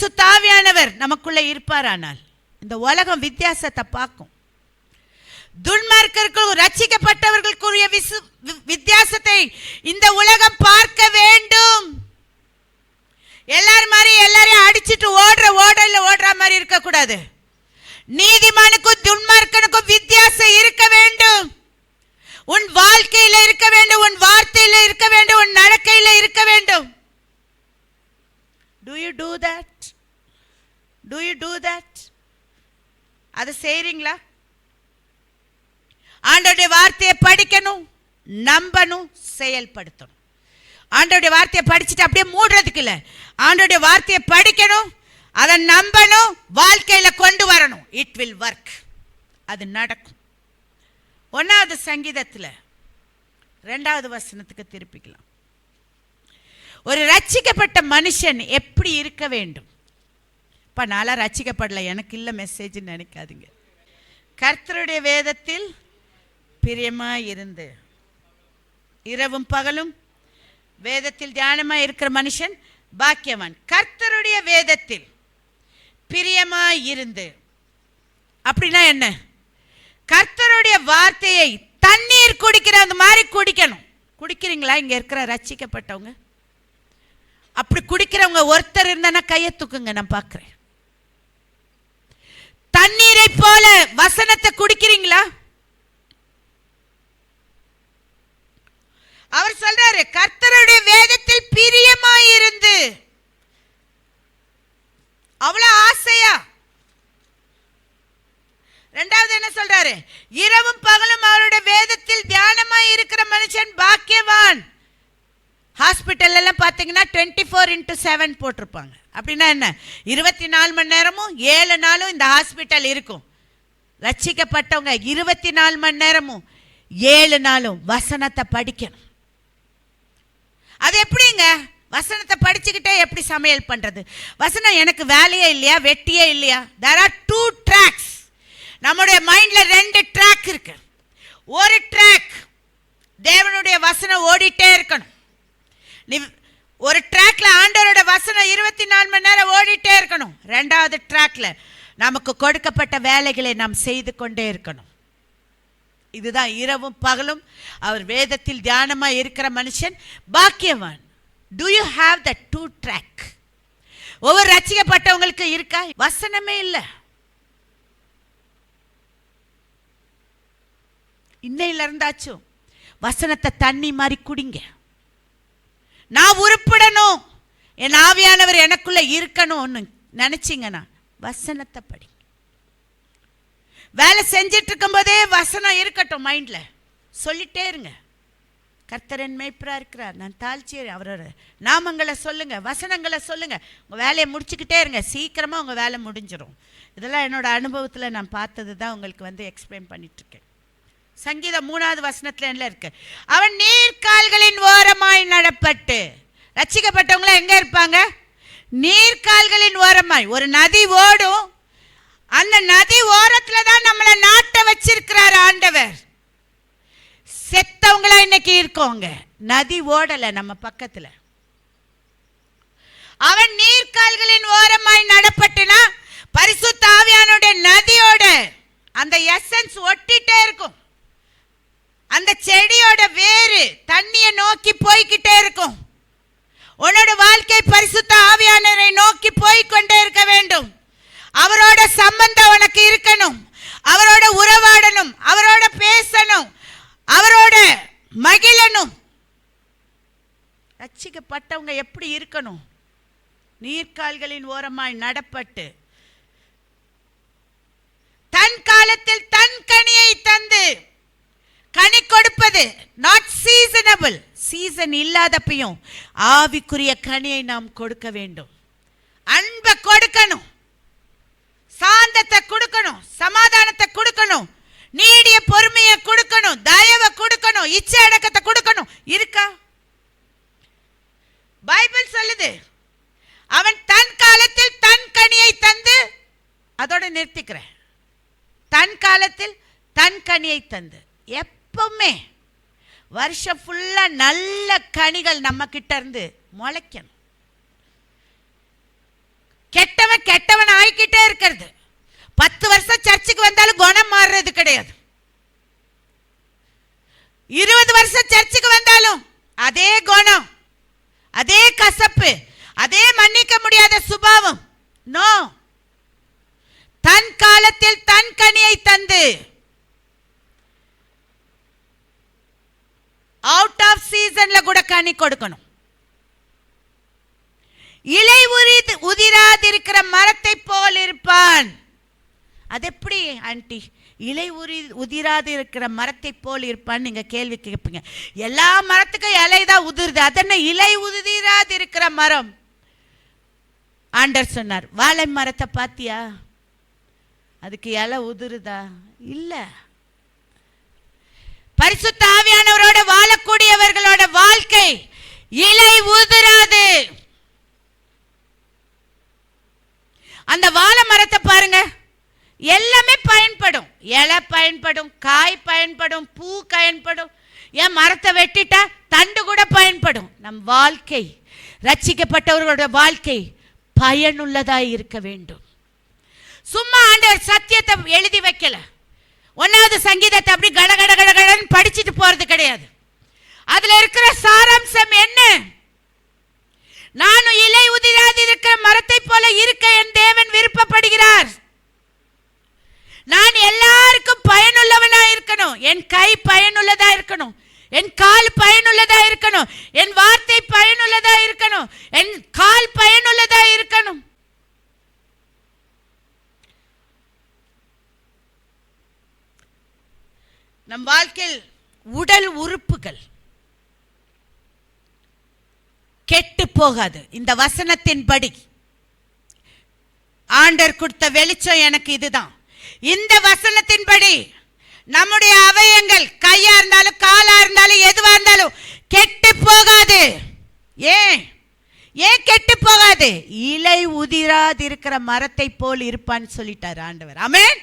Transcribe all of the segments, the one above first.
பரிசுத்தாவியானவர் நமக்குள்ள இருப்பாரானால் இந்த உலகம் வித்தியாசத்தை பார்க்கும். துன்மார்க்கர்கள் ரட்சிக்கப்பட்டவர்களுக்குரிய விசு வித்தியாசத்தை இந்த உலகம் பார்க்க வேண்டும். எல்லாரும் மாதிரி எல்லாரையும் அடிச்சிட்டு ஓடுற ஓடல ஓடுற மாதிரி இருக்கக்கூடாது. நீதிமானுக்கும் துன்ம வித்தியாசம் இருக்க வேண்டும் உன் வாழ்க்கையில இருக்க வேண்டும் உன் வார்த்தையில இருக்க வேண்டும் உன் நடக்கையில இருக்க வேண்டும் do you do that do you do that அதை செய்றீங்களா ஆண்டோடைய வார்த்தையை படிக்கணும் நம்பணும் செயல்படுத்தணும். ஆண்டோடைய வார்த்தையை படிச்சுட்டு அப்படியே மூடுறதுக்கு இல்லை. ஆண்டோடைய வார்த்தையை படிக்கணும் அதை நம்பணும் வாழ்க்கையில கொண்டு வரணும். இட் வில் ஒர்க் அது நடக்கும். ஒன்றாவது சங்கீதத்தில் ரெண்டாவது வசனத்துக்கு திருப்பிக்கலாம். ஒரு ரச்சிக்கப்பட்ட மனுஷன் எப்படி இருக்க வேண்டும்? இப்போ நல்லா ரச்சிக்கப்படலை எனக்கு இல்லை மெசேஜ்னு நினைக்காதீங்க. கர்த்தருடைய வேதத்தில் பிரியமாக இருந்து இரவும் பகலும் வேதத்தில் தியானமாக இருக்கிற மனுஷன் பாக்கியவான். கர்த்தருடைய வேதத்தில் பிரியமாய் இருந்து அப்படின்னா என்ன? கர்த்தருடைய வார்த்தையை தண்ணீர் குடிக்கிற அந்த மாதிரி குடிக்கணும். குடிக்கிறீங்களா? இங்கே இருக்கிற ரச்சிக்கப்பட்டவங்க அப்படி குடிக்கிறவங்க ஒருத்தர் இருந்தானா கையை தூக்குங்க நான் பார்க்குறேன். தண்ணீரை போல வசனத்தை குடிக்கிறீங்களா? அவர் சொல்றாரு கர்த்தருடைய வேதத்தில் பிரியமாயிருந்து. அவ்வளவு ஆசையா? ரெண்டாவது என்ன சொல்றாரு? இரவும் பகலும் அவருடைய வேதத்தில் தியானமாய் இருக்கிற மனுஷன் பாக்கியவான். ஹாஸ்பிட்டல் எல்லாம் பார்த்தீங்கன்னா டுவெண்ட்டி ஃபோர் இன்ட்டு செவன் போட்டிருப்பாங்க. அப்படின்னா என்ன? இருபத்தி நாலு மணி நேரமும் ஏழு நாளும் இந்த ஹாஸ்பிட்டல் இருக்கும். ரட்சிக்கப்பட்டவங்க இருபத்தி நாலு மணி நேரமும் ஏழு நாளும் வசனத்தை படிக்கணும். அது எப்படிங்க? வசனத்தை படிச்சுக்கிட்டே எப்படி சமையல் பண்ணுறது வசனம் எனக்கு வேலையே இல்லையா? வெட்டியே இல்லையா? தேர் ஆர் டூ ட்ராக்ஸ் நம்முடைய மைண்டில் ரெண்டு ட்ராக் இருக்கு. ஒரு ட்ராக் தேவனுடைய வசனம் ஓடிட்டே இருக்கணும். நீ ஒரு ட்ராக்ல ஆண்டவரோட வசனம் இருபத்தி நாலு மணி நேரம் ஓடிட்டே இருக்கணும். ரெண்டாவது ட்ராக்ல நமக்கு கொடுக்கப்பட்ட வேலைகளை நாம் செய்து கொண்டே இருக்கணும். இதுதான் இரவும் பகலும். அவர் வேதத்தில் தியானமா இருக்கிற மனுஷன் பாக்கியவான். Do you have the to track ஒவ்வொரு ரசிக்கப்பட்டவங்களுக்கு இருக்கா? வசனமே இல்லை. இன்னையில இருந்தாச்சும் வசனத்தை தண்ணி மாதிரி குடிங்க. நான் உருப்பிடணும். என் ஆவியானவர் எனக்குள்ள இருக்கணும்னு நினைச்சீங்கன்னா வசனத்தை படி. வேலை செஞ்சிட்டு இருக்கும்போதே வசனம் இருக்கட்டும் மைண்டில் சொல்லிட்டே இருங்க. கர்த்தரன் மேய்ப்பராக இருக்கிறார். நான் தாழ்ச்சி அவரோட நாமங்களை சொல்லுங்கள் வசனங்களை சொல்லுங்கள் உங்கள் வேலையை முடிச்சுக்கிட்டே இருங்க. சீக்கிரமாக உங்கள் வேலை முடிஞ்சிடும் இதெல்லாம் என்னோடய அனுபவத்தில் நான் பார்த்தது தான் உங்களுக்கு வந்து எக்ஸ்பிளைன் பண்ணிகிட்ருக்கேன் சங்கீதம் மூணாவது வசனத்தில் என்ன இருக்கு? அவன் நீர்க்கால்களின் ஓரமாய் நடப்பட்டு. ரசிக்கப்பட்டவங்களாம் எங்கே இருப்பாங்க? நீர்க்கால்களின் ஓரமாய். ஒரு நதி ஓடும் அந்த நதி ஓரத்துல தான் நம்மளை நாட்ட வச்சிருக்கிறார் ஆண்டவர். செத்தவங்களா இன்னைக்கு இருக்கோங்க. நதி ஓடல நம்ம பக்கத்துல. அவன் நீர்கால்களின் ஓரமாய் நடப்பட்டுனா பரிசுத்த ஆவியானுடைய நதியோட அந்த எசன்ஸ் ஒட்டிட்டே இருக்கும் அந்த செடியோட வேறு தண்ணியை நோக்கி போய்க்கிட்டே இருக்கும் உன்னோட வாழ்க்கை பரிசுத்த ஆவியானவரை நோக்கி போய்க்கொண்டே இருக்க வேண்டும் அவரோட சம்பந்தம் உனக்கு இருக்கணும் அவரோட உறவாடணும் அவரோட பேசணும் அவரோட மகிழணும் ரட்சிக்கப்பட்டவங்க எப்படி இருக்கணும்? நீர்க்கால்களின் ஓரமாய் நடப்பட்டு தன் காலத்தில் தன் கனியை தந்து கனி கொடுப்பது நாட் சீசனபிள் சீசன் இல்லாதப்பையும் ஆவிக்குரிய கனியை நாம் கொடுக்க வேண்டும். அன்பை கொடுக்கணும். சாந்தத்தை கொடுக்கணும். சமாதானத்தை கொடுக்கணும். நீடிய பொறுமையை கொடுக்கணும். தயவை கொடுக்கணும். இச்சை அடக்கத்தை கொடுக்கணும். இருக்கா? பைபிள் சொல்லுது. அவன் தன் காலத்தில் தன் கனியை தந்து அதோட நிறுத்திக்கிறேன். தன் காலத்தில் தன் கனியை தந்து. எப்பவுமே வருஷம் ஃபுல்லா நல்ல கனிகள் நம்ம கிட்ட இருந்து முளைக்கணும். கெட்டவன் ஆகிக்கிட்டே இருக்கிறது. பத்து வருஷம் சர்ச்சுக்கு வந்தாலும் குணம் மாறுறது கிடையாது. இருபது வருஷம் சர்ச்சுக்கு வந்தாலும் அதே குணம் அதே கசப்பு அதே மன்னிக்க முடியாத சுபாவம். நோ தன் காலத்தில் தன் கனியை தந்து. அவுட் ஆஃப் சீசன்ல கூட கனி கொடுக்கணும். இலை உரி உதிராதிருக்கிற மரத்தை போல் இருப்பான். அது எப்படி ஆண்டி? இலை உரி உதிராது இருக்கிற மரத்தை போல் இருப்பான்னு நீங்க கேள்வி கேட்பீங்க எல்லா மரத்துக்கும் இலை தான் உதிருது. அதென்ன இலை உதிராது இருக்கிற மரம்? ஆண்டர் சொன்னார் வாழை மரத்தை பாத்தியா? அதுக்கு இலை உதிருதா? இல்ல. பரிசுத்த ஆவியானவரோட வாழக்கூடியவர்களோட வாழ்க்கை இலை உதிராது. அந்த வாழை மரத்தை பாருங்க எல்லாமே பயன்படும். இலை பயன்படும் காய் பயன்படும் பூ பயன்படும். ஏன் மரத்தை வெட்டிட்டா தண்டு கூட பயன்படும். நம் வாழ்க்கை ரச்சிக்கப்பட்டவர்களோட வாழ்க்கை பயனுள்ளதாய் இருக்க வேண்டும். சும்மா ஆண்டவர் சத்தியத்தை எழுதி வைக்கல. ஒன்னாவது சங்கீதத்தை அப்படி கட கட கட கடன்னு படிச்சுட்டு போறது கிடையாது. அதுல இருக்கிற சாராம்சம் என்ன? நானும் இலை உதிராது இருக்கிற மரத்தை போல இருக்க என் தேவன் விருப்பப்படுகிறார். நான் எல்லாருக்கும் பயனுள்ளவனா இருக்கணும். என் கை பயனுள்ளதா இருக்கணும். என் கால் பயனுள்ளதா இருக்கணும். என் வார்த்தை பயனுள்ளதா இருக்கணும். என் கால் பயனுள்ளதா இருக்கணும். நம் வாழ்க்கையில் உடல் உறுப்புகள் கெட்டு போகாது. இந்த வசனத்தின்படி ஆண்டர் கொடுத்த வெளிச்சம் எனக்கு இதுதான். இந்த வசனத்தின்படி நம்முடைய அவயங்கள் கையா இருந்தாலும் காலா இருந்தாலும் எதுவா இருந்தாலும் கெட்டு போகாது. ஏன்? ஏன் கெட்டு போகாது? இலை உதிராது இருக்கிற மரத்தை போல் இருப்பான்னு சொல்லிட்டார் ஆண்டவர். ஆமென்.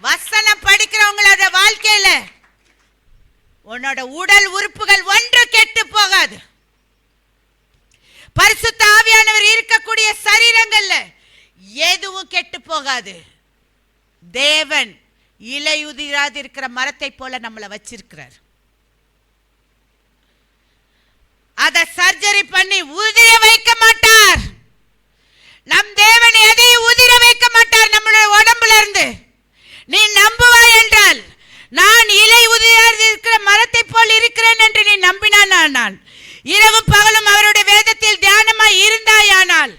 வசனம் படிக்கிறவங்களோட வாழ்க்கையில உன்னோட உடல் உறுப்புகள் ஒன்று கெட்டு போகாது. பரிசுத்த ஆவியானவர் இருக்கக்கூடிய சரீரங்கள்ல எதுவும் கெட்டு போகாது. தேவன் இலையுதிராது இருக்கிற மரத்தை போல நம்மளை வச்சிருக்கிறார். அதை சர்ஜரி பண்ணி உதிர வைக்க மாட்டார். நம் தேவன் எதையும் உதிர வைக்க மாட்டார் நம்மளுடைய உடம்புல இருந்து நீ நம்புவாய் என்றால் நான் இலை உதிராது இருக்கிற மரத்தை போல் இருக்கிறேன் என்று நீ நம்பினானால் இரவு பகலும் அவருடைய வேதத்தில் தியானமாய் இருந்தாயானால்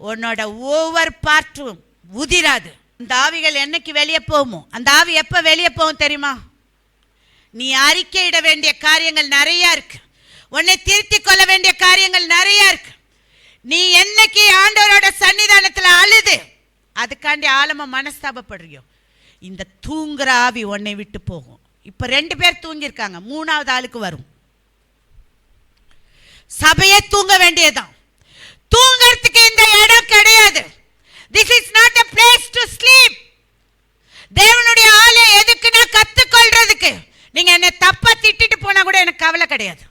உன்னோட ஒவ்வொரு பார்ட்டும் உதிராது. அந்த ஆவிகள் என்னைக்கு வெளியே போகுமோ அந்த ஆவி எப்போ வெளியே போகும் தெரியுமா? நீ அறிக்கையிட வேண்டிய காரியங்கள் நிறையா இருக்கு. உன்னை திருத்திக் கொள்ள வேண்டிய காரியங்கள் நிறையா இருக்கு. நீ என்னைக்கு ஆண்டவரோட சன்னிதானத்தில் அழுது அதுக்காண்டி ஆழமாக மனஸ்தாபப்படுறியோ. இந்த தூங்குற ஆவி உன்னை விட்டு போகும். இப்போ ரெண்டு பேர் தூங்கியிருக்காங்க மூணாவது ஆளுக்கு வரும். சபையே தூங்க வேண்டியதுதான். தூங்கிறதுக்கு இந்த இடம் கிடையாது. This is not a place to sleep தேவனுடைய ஆளை எதுக்குன்னா கத்துக்கொள்றதுக்கு. நீங்க என்ன தப்பா திட்டிட்டு போனா கூட எனக்கு கவலை கிடையாது.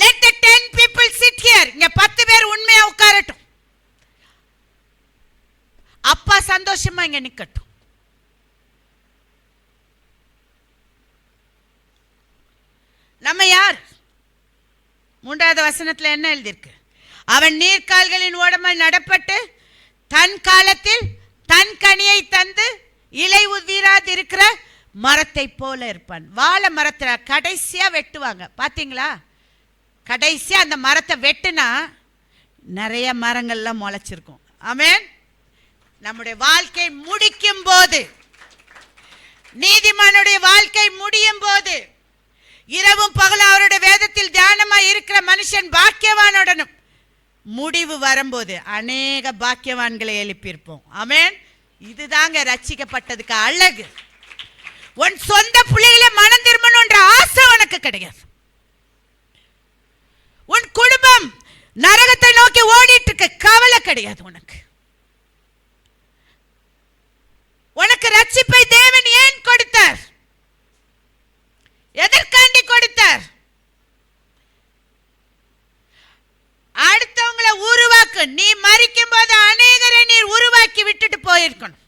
Let the ten people sit here இங்க பத்து பேர் உண்மையா உட்காரட்டும். அப்பா சந்தோஷமா இங்க நிக்கட்டும். நம்ம யார்? மூன்றாவது வசனத்துல என்ன எழுதியிருக்கு? அவன் நீர்க்கால்களின் ஓடமல் நடப்பட்டு தன் காலத்தில் தன் கனியை தந்து இலை உதிராதிருக்கிற மரத்தை போல இருப்பான். வாழை மரத்தில் கடைசியாக வெட்டுவாங்க. பார்த்தீங்களா கடைசியாக அந்த மரத்தை வெட்டுனா நிறைய மரங்கள்லாம் முளைச்சிருக்கும். ஆமேன். நம்முடைய வாழ்க்கை முடிக்கும் போது நீதிமானுடைய வாழ்க்கை முடியும் போது இரவும் பகலும் அவருடைய வேதத்தில் தியானமாக இருக்கிற மனுஷன் பாக்கியவானுடனும் முடிவு வரும்போது அநேக பாக்கியவான்களை எழுப்பியிருப்போம். அமேன் இதுதாங்க ரச்சிக்கப்பட்டதுக்கு அழகு. உன் சொந்த பிள்ளைகளை மனம் திரும்பணுன்ற ஆசை உனக்கு கிடையாது. உன் குடும்பம் நரகத்தை நோக்கி ஓடிட்டு இருக்க கவலை கிடையாது உனக்கு. உனக்கு ரட்சிப்பை தேவன் ஏன் கொடுத்தார்? எதற்காண்டி கொடுத்தார்? இருக்கும் நீ மறிக்கும் போது அநேகரை நீர் உருவாக்கி விட்டுட்டு போயிருக்கணும்.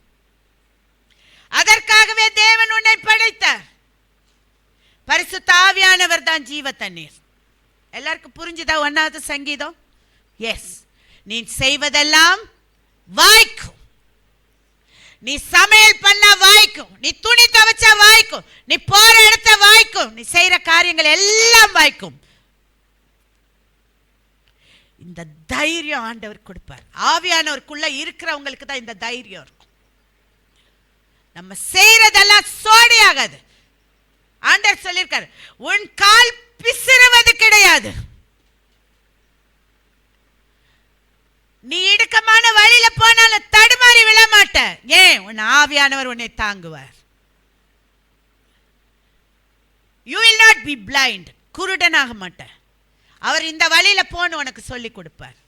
அதற்காகவே தேவன் உன்னை படைத்தார். பரிசு தாவியானவர் தான் ஜீவ தண்ணீர். எல்லாருக்கும் புரிஞ்சுதா ஒன்னாவது சங்கீதம்? எஸ் நீ செய்வதெல்லாம் வாய்க்கும். நீ சமையல் பண்ணா வாய்க்கும். நீ துணி துவைச்சா வாய்க்கும். நீ போற இடத்த வாய்க்கும். நீ செய்யற காரியங்கள் எல்லாம் வாய்க்கும். இந்த தைரியம் ஆண்டவர் கொடுப்பார். ஆவியானவருக்குள்ள இருக்கிறவங்களுக்கு தான் இந்த தைரியம் இருக்கும். நம்ம செய்யறதெல்லாம் சோடையாகாது ஆண்டவர் சொல்லியிருக்காரு உன் கால் பிசிறுவது கிடையாது. நீ இடுக்கமான வழியில போனாலும் தடுமாறி விழ மாட்ட. ஏன்? உன் ஆவியானவர் உன்னை தாங்குவார். You will not be blind குருடனாக மாட்டேன் அவர் இந்த வழியில போன்னு உனக்கு சொல்லி கொடுப்பார்.